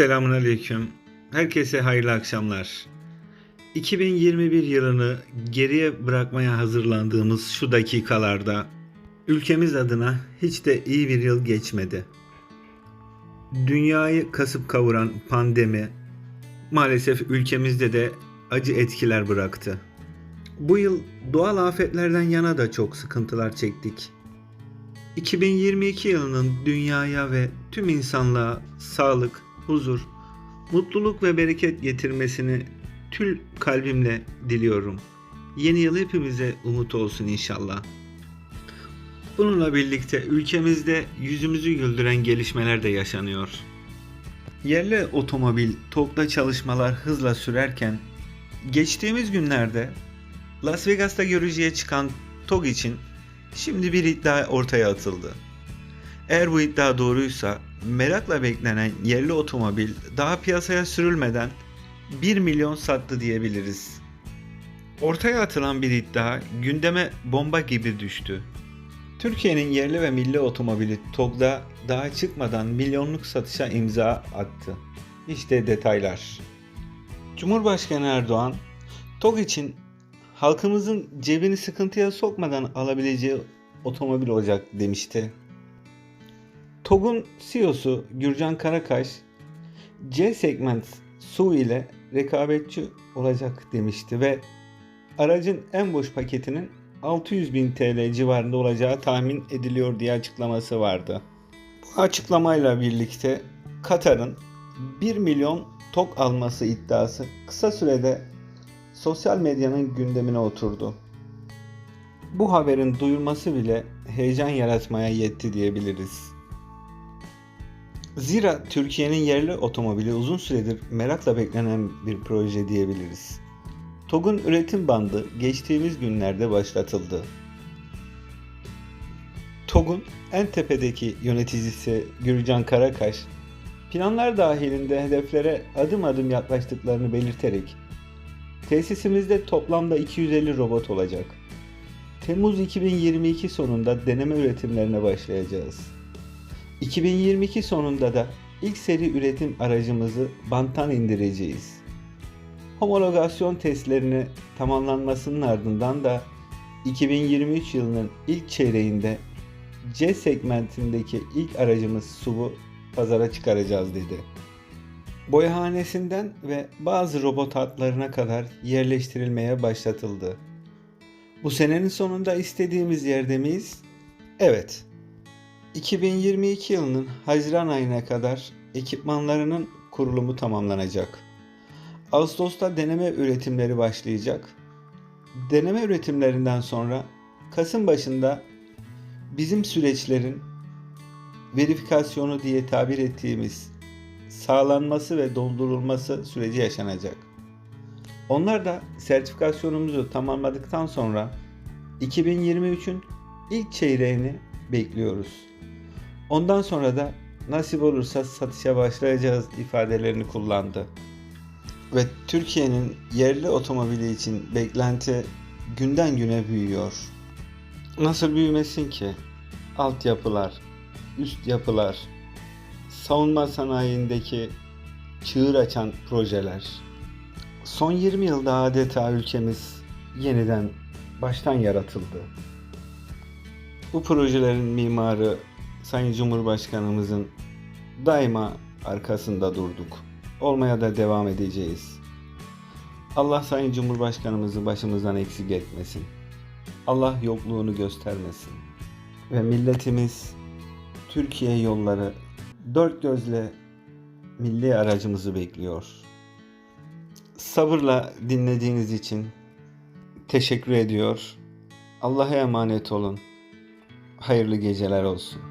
Selamun Aleyküm. Herkese hayırlı akşamlar. 2021 yılını geriye bırakmaya hazırlandığımız şu dakikalarda ülkemiz adına hiç de iyi bir yıl geçmedi. Dünyayı kasıp kavuran pandemi maalesef ülkemizde de acı etkiler bıraktı. Bu yıl doğal afetlerden yana da çok sıkıntılar çektik. 2022 yılının dünyaya ve tüm insanlığa sağlık, huzur, mutluluk ve bereket getirmesini tül kalbimle diliyorum. Yeni yıl hepimize umut olsun inşallah. Bununla birlikte ülkemizde yüzümüzü güldüren gelişmeler de yaşanıyor. Yerli otomobil TOG'da çalışmalar hızla sürerken geçtiğimiz günlerde Las Vegas'ta görücüye çıkan TOG için şimdi bir iddia ortaya atıldı. Eğer bu iddia doğruysa merakla beklenen yerli otomobil daha piyasaya sürülmeden 1 milyon sattı diyebiliriz. Ortaya atılan bir iddia gündeme bomba gibi düştü. Türkiye'nin yerli ve milli otomobili TOG'da daha çıkmadan milyonluk satışa imza attı. İşte detaylar. Cumhurbaşkanı Erdoğan, TOG için halkımızın cebini sıkıntıya sokmadan alabileceği otomobil olacak demişti. TOG'un CEO'su Gürcan Karakaş, C segment SUV ile rekabetçi olacak demişti ve aracın en boş paketinin 600 bin TL civarında olacağı tahmin ediliyor diye açıklaması vardı. Bu açıklamayla birlikte Katar'ın 1 milyon TOG alması iddiası kısa sürede sosyal medyanın gündemine oturdu. Bu haberin duyulması bile heyecan yaratmaya yetti diyebiliriz. Zira Türkiye'nin yerli otomobili uzun süredir merakla beklenen bir proje diyebiliriz. TOG'un üretim bandı geçtiğimiz günlerde başlatıldı. TOG'un en tepedeki yöneticisi Gürcan Karakaş, planlar dahilinde hedeflere adım adım yaklaştıklarını belirterek, tesisimizde toplamda 250 robot olacak. Temmuz 2022 sonunda deneme üretimlerine başlayacağız. 2022 sonunda da ilk seri üretim aracımızı banttan indireceğiz. Homologasyon testlerini tamamlanmasının ardından da 2023 yılının ilk çeyreğinde C segmentindeki ilk aracımız SUV'u pazara çıkaracağız dedi. Boyahanesinden ve bazı robot hatlarına kadar yerleştirilmeye başlatıldı. Bu senenin sonunda istediğimiz yerde miyiz? Evet. 2022 yılının Haziran ayına kadar ekipmanlarının kurulumu tamamlanacak. Ağustos'ta deneme üretimleri başlayacak. Deneme üretimlerinden sonra Kasım başında bizim süreçlerin verifikasyonu diye tabir ettiğimiz sağlanması ve doldurulması süreci yaşanacak. Onlar da sertifikasyonumuzu tamamladıktan sonra 2023'ün ilk çeyreğini bekliyoruz. Ondan sonra da nasip olursa satışa başlayacağız ifadelerini kullandı. Ve Türkiye'nin yerli otomobili için beklenti günden güne büyüyor. Nasıl büyümesin ki? Altyapılar, üst yapılar, savunma sanayindeki çığır açan projeler. Son 20 yılda adeta ülkemiz yeniden baştan yaratıldı. Bu projelerin mimarı Sayın Cumhurbaşkanımızın daima arkasında durduk. Olmaya da devam edeceğiz. Allah Sayın Cumhurbaşkanımızı başımızdan eksik etmesin. Allah yokluğunu göstermesin. Ve milletimiz Türkiye yolları dört gözle milli aracımızı bekliyor. Sabırla dinlediğiniz için teşekkür ediyor. Allah'a emanet olun. Hayırlı geceler olsun.